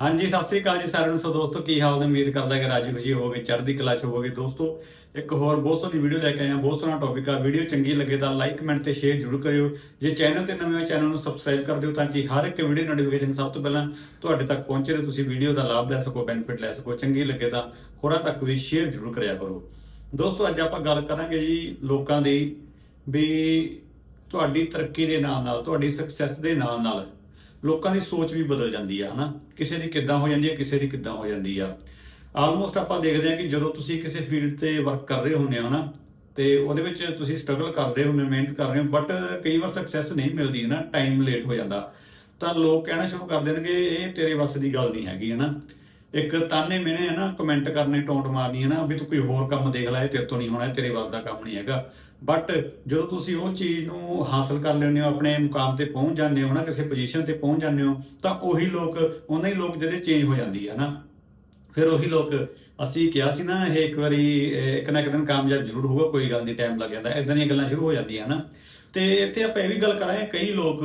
ਹਾਂਜੀ, ਸਤਿ ਸ੍ਰੀ ਅਕਾਲ ਜੀ ਸਾਰਿਆਂ ਨੂੰ। ਸੋ ਦੋਸਤੋ, ਕੀ ਹਾਲ ਨੇ? ਉਮੀਦ ਕਰਦਾ ਕਿ ਰਾਜੀ ਖੁਸ਼ੀ ਹੋਵੋਗੇ, ਚੜ੍ਹਦੀ ਕਲਾ ਚ ਹੋਵੋਗੇ। ਦੋਸਤੋ, ਇੱਕ ਹੋਰ ਬਹੁਤ ਸੋਹਣੀ ਵੀਡੀਓ ਲੈ ਕੇ ਆਇਆ ਬਹੁਤ ਸੋਹਣਾ ਟੌਪਿਕ ਆ। ਵੀਡੀਓ ਚੰਗੀ ਲੱਗੇ ਤਾਂ ਲਾਈਕ ਕਮੈਂਟ ਤੇ ਸ਼ੇਅਰ ਜ਼ਰੂਰ ਕਰਿਓ। ਜੇ ਚੈਨਲ ਤੇ ਨਵੇਂ ਹੋ ਚੈਨਲ ਨੂੰ ਸਬਸਕ੍ਰਾਈਬ ਕਰ ਦਿਓ ਤਾਂ ਕਿ ਹਰ ਇੱਕ ਵੀਡੀਓ ਨੋਟੀਫਿਕੇਸ਼ਨ ਸਭ ਤੋਂ ਪਹਿਲਾਂ ਤੁਹਾਡੇ ਤੱਕ ਪਹੁੰਚੇ ਤੇ ਤੁਸੀਂ ਵੀਡੀਓ ਦਾ ਲਾਭ ਲੈ ਸਕੋ ਬੈਨੀਫਿਟ ਲੈ ਸਕੋ। ਚੰਗੀ ਲੱਗੇ ਤਾਂ ਹੋਰਾਂ ਤੱਕ ਵੀ ਸ਼ੇਅਰ ਜ਼ਰੂਰ ਕਰਿਆ ਕਰੋ। ਦੋਸਤੋ, ਅੱਜ ਆਪਾਂ ਗੱਲ ਕਰਾਂਗੇ ਜੀ ਲੋਕਾਂ ਦੀ ਵੀ ਤੁਹਾਡੀ ਤਰੱਕੀ ਦੇ ਨਾਲ ਨਾਲ, ਤੁਹਾਡੀ ਸਕਸੈਸ ਦੇ ਨਾਲ ਨਾਲ ਲੋਕਾਂ ਦੀ ਸੋਚ ਵੀ ਬਦਲ ਜਾਂਦੀ ਆ, ਹਨਾ? ਕਿਸੇ ਦੀ ਕਿੱਦਾਂ ਹੋ ਜਾਂਦੀ ਹੈ ਕਿਸੇ ਦੀ ਕਿੱਦਾਂ ਹੋ ਜਾਂਦੀ ਆ। ਆਲਮੋਸਟ ਆਪਾਂ ਦੇਖਦੇ ਹਾਂ ਕਿ ਜਦੋਂ ਤੁਸੀਂ ਕਿਸੇ ਫੀਲਡ ਤੇ ਵਰਕ ਕਰ ਰਹੇ ਹੁੰਦੇ ਹੋ ਨਾ ਤੇ ਉਹਦੇ ਵਿੱਚ ਤੁਸੀਂ ਸਟਰਗਲ ਕਰਦੇ ਹੁੰਦੇ ਹੋ, ਮਿਹਨਤ ਕਰ ਰਹੇ ਹੋ ਬਟ ਕਈ ਵਾਰ ਸਕਸੈਸ ਨਹੀਂ ਮਿਲਦੀ ਹੈ ਨਾ ਟਾਈਮ ਲੇਟ ਹੋ ਜਾਂਦਾ। ਤਾਂ ਲੋਕ ਕਹਿਣਾ ਸ਼ੁਰੂ ਕਰ ਦੇਣਗੇ, ਇਹ ਤੇਰੇ ਵੱਸ ਦੀ ਗੱਲ ਨਹੀਂ ਹੈਗੀ ਹੈ ਨਾ ਇੱਕ ਤਾਨੇ ਮੈਨੇ ਹੈ ਨਾ ਕਮੈਂਟ ਕਰਨੇ, ਟੌਂਟ ਮਾਰਨੀ ਹੈ ਨਾ, ਵੀ ਤੂੰ ਕੋਈ ਹੋਰ ਕੰਮ ਦੇਖ ਲੈ ਤੇਰੇ ਤੋਂ ਨਹੀਂ ਹੋਣਾ ਤੇਰੇ ਵੱਸ ਦਾ ਕੰਮ ਨਹੀਂ ਹੈਗਾ। ਬਟ ਜਦੋਂ ਤੁਸੀਂ ਉਹ ਚੀਜ਼ ਨੂੰ ਹਾਸਲ ਕਰ ਲੈਂਦੇ ਹੋ, ਆਪਣੇ ਮੁਕਾਮ ਤੇ ਪਹੁੰਚ ਜਾਂਦੇ ਹੋ ਨਾ, ਕਿਸੇ ਪੋਜੀਸ਼ਨ ਤੇ ਪਹੁੰਚ ਜਾਂਦੇ ਹੋ, ਤਾਂ ਉਹੀ ਲੋਕ, ਉਹਨਾਂ ਹੀ ਲੋਕ ਜਿਹੜੇ ਚੇਂਜ ਹੋ ਜਾਂਦੀ ਹੈ ਨਾ। ਫਿਰ ਉਹੀ ਲੋਕ, ਅਸੀਂ ਕਿਹਾ ਸੀ ਨਾ, ਇਹ ਇੱਕ ਵਾਰੀ ਇੱਕ ਨਾ ਇੱਕ ਦਿਨ ਕਾਮਯਾਬ ਜ਼ਰੂਰ ਹੋਊਗਾ, ਕੋਈ ਗੱਲ ਨਹੀਂ ਟਾਈਮ ਲੱਗ ਜਾਂਦਾ ਇਦਾਂ ਦੀਆਂ ਗੱਲਾਂ ਸ਼ੁਰੂ ਹੋ ਜਾਂਦੀਆਂ ਨਾ। ਤੇ ਇੱਥੇ ਆਪਾਂ ਇਹ ਵੀ ਗੱਲ ਕਰਾਂ ਕਈ ਲੋਕ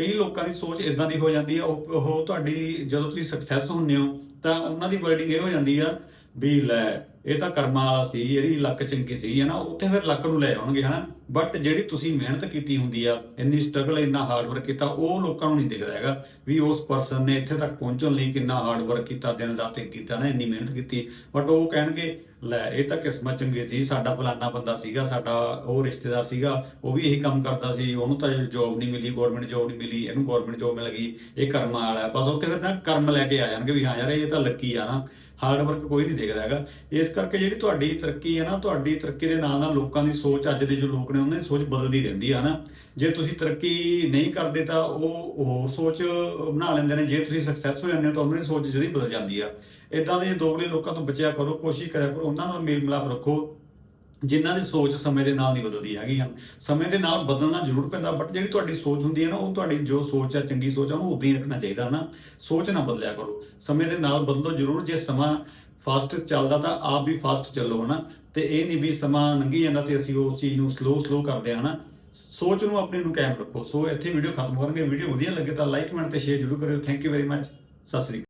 ਕਈ ਲੋਕਾਂ ਦੀ ਸੋਚ ਇਦਾਂ ਦੀ ਹੋ ਜਾਂਦੀ ਹੈ ਉਹ ਉਹ ਤੁਹਾਡੀ ਜਦੋਂ ਤੁਸੀਂ ਸਕਸੈਸ ਹੁੰਦੇ ਹੋ, ਤਾਂ ਉਹਨਾਂ ਦੀ ਵਰਡਿੰਗ ਇਹ ਹੋ ਜਾਂਦੀ ਆ ਵੀ ਲੈ, ਇਹ ਤਾਂ ਕਰਮਾਂ ਵਾਲਾ ਸੀ, ਇਹਦੀ ਲੱਕ ਚੰਗੀ ਸੀ ਹੈ ਨਾ ਉੱਥੇ ਫਿਰ ਲੱਕ ਨੂੰ ਲੈ ਆਉਣਗੇ, ਹਨਾ। ਬਟ ਜਿਹੜੀ ਤੁਸੀਂ ਮਿਹਨਤ ਕੀਤੀ ਹੁੰਦੀ ਆ, ਇੰਨੀ ਸਟਰਗਲ ਇੰਨਾ ਹਾਰਡ ਵਰਕ ਕੀਤਾ, ਉਹ ਲੋਕਾਂ ਨੂੰ ਨਹੀਂ ਦਿਖਦਾ ਹੈਗਾ ਵੀ ਉਸ ਪਰਸਨ ਨੇ ਇੱਥੇ ਤੱਕ ਪਹੁੰਚਣ ਲਈ ਕਿੰਨਾ ਹਾਰਡ ਵਰਕ ਕੀਤਾ, ਦਿਨ ਰਾਤ ਇੱਕ ਕੀਤਾ ਨਾ ਇੰਨੀ ਮਿਹਨਤ ਕੀਤੀ। ਬਟ ਉਹ ਕਹਿਣਗੇ, ਲੈ, ਇਹ ਤਾਂ ਕਿਸਮਤ ਚੰਗੀ ਸੀ, ਸਾਡਾ ਫਲਾਨਾ ਬੰਦਾ ਸੀਗਾ, ਸਾਡਾ ਉਹ ਰਿਸ਼ਤੇਦਾਰ ਸੀਗਾ, ਉਹ ਵੀ ਇਹੀ ਕੰਮ ਕਰਦਾ ਸੀ, ਉਹਨੂੰ ਤਾਂ ਜੋਬ ਨਹੀਂ ਮਿਲੀ ਗਵਰਨਮੈਂਟ ਜੋਬ ਨਹੀਂ ਮਿਲੀ, ਇਹਨੂੰ ਗਵਰਨਮੈਂਟ ਜੋਬ ਮਿਲ ਗਈ, ਇਹ ਕਰਮਾਂ ਵਾਲਾ ਬਸ ਉੱਥੇ ਫਿਰ ਨਾ ਕਰਮ ਲੈ ਕੇ ਆ ਜਾਣਗੇ ਵੀ ਹਾਂ ਯਾਰ, ਇਹ ਤਾਂ ਲੱਕੀ ਆ ਨਾ। ਹਾਰਡ ਵਰਕ ਕੋਈ ਨਹੀਂ ਦੇਖਦਾ ਹੈਗਾ। ਇਸ ਕਰਕੇ ਜਿਹੜੀ ਤੁਹਾਡੀ ਤਰੱਕੀ ਹੈ ਨਾ, ਤੁਹਾਡੀ ਤਰੱਕੀ ਦੇ ਨਾਲ ਨਾਲ ਲੋਕਾਂ ਦੀ ਸੋਚ ਅੱਜ ਦੇ ਜੋ ਲੋਕ ਨੇ, ਉਹਨਾਂ ਦੀ ਸੋਚ ਬਦਲਦੀ ਰਹਿੰਦੀ ਆ ਨਾ। ਜੇ ਤੁਸੀਂ ਤਰੱਕੀ ਨਹੀਂ ਕਰਦੇ ਤਾਂ ਉਹ ਹੋਰ ਸੋਚ ਬਣਾ ਲੈਂਦੇ ਨੇ। ਜੇ ਤੁਸੀਂ ਸਕਸੈਸ ਹੋ ਜਾਂਦੇ ਹੋ ਤਾਂ ਉਹਨਾਂ ਦੀ ਸੋਚ ਜਿਹੜੀ ਬਦਲ ਜਾਂਦੀ ਆ। ਇਦਾਂ ਦੇ ਦੋਗਲੇ ਲੋਕਾਂ ਤੋਂ ਬਚਿਆ ਕਰੋ, ਕੋਸ਼ਿਸ਼ ਕਰਿਆ ਕਰੋ, ਉਹਨਾਂ ਨਾਲ ਮੇਲ ਮਿਲਾਪ ਰੱਖੋ। ਜਿਨ੍ਹਾਂ ਦੀ ਸੋਚ ਸਮੇਂ ਦੇ ਨਾਲ ਨਹੀਂ ਬਦਲਦੀ ਹੈਗੀ ਆ। ਸਮੇਂ ਦੇ ਨਾਲ ਬਦਲਣਾ ਜ਼ਰੂਰ ਪੈਂਦਾ ਬਟ ਜਿਹੜੀ ਤੁਹਾਡੀ ਸੋਚ ਹੁੰਦੀ ਹੈ ਨਾ, ਉਹ ਤੁਹਾਡੀ ਜੋ ਸੋਚ ਹੈ ਚੰਗੀ ਸੋਚ ਆ, ਉਹਨੂੰ ਉਦਾਂ ਹੀ ਰੱਖਣਾ ਚਾਹੀਦਾ ਨਾ। ਸੋਚ ਨਾ ਬਦਲਿਆ ਕਰੋ। ਸਮੇਂ ਦੇ ਨਾਲ ਬਦਲੋ ਜ਼ਰੂਰ, ਜੇ ਸਮਾਂ ਫਾਸਟ ਚੱਲਦਾ ਤਾਂ ਆਪ ਵੀ ਫਾਸਟ ਚੱਲੋ, ਹਨਾ। ਤੇ ਇਹ ਨਹੀਂ ਵੀ ਸਮਾਂ ਲੰਘੀ ਜਾਂਦਾ ਤੇ ਅਸੀਂ ਉਸ ਚੀਜ਼ ਨੂੰ ਸਲੋ ਸਲੋ ਕਰਦੇ ਹਾਂ ਹਨਾ। ਸੋਚ ਨੂੰ ਆਪਣੇ ਨੂੰ ਕਾਇਮ ਰੱਖੋ। ਸੋ ਇੱਥੇ ਵੀਡੀਓ ਖਤਮ ਕਰਾਂਗੇ ਵੀਡੀਓ ਵਧੀਆ ਲੱਗੇ ਤਾਂ ਲਾਈਕ ਕਮੈਂਟ ਤੇ ਸ਼ੇਅਰ ਜ਼ਰੂਰ ਕਰਿਓ। Thank you very much Sat Sri Akal.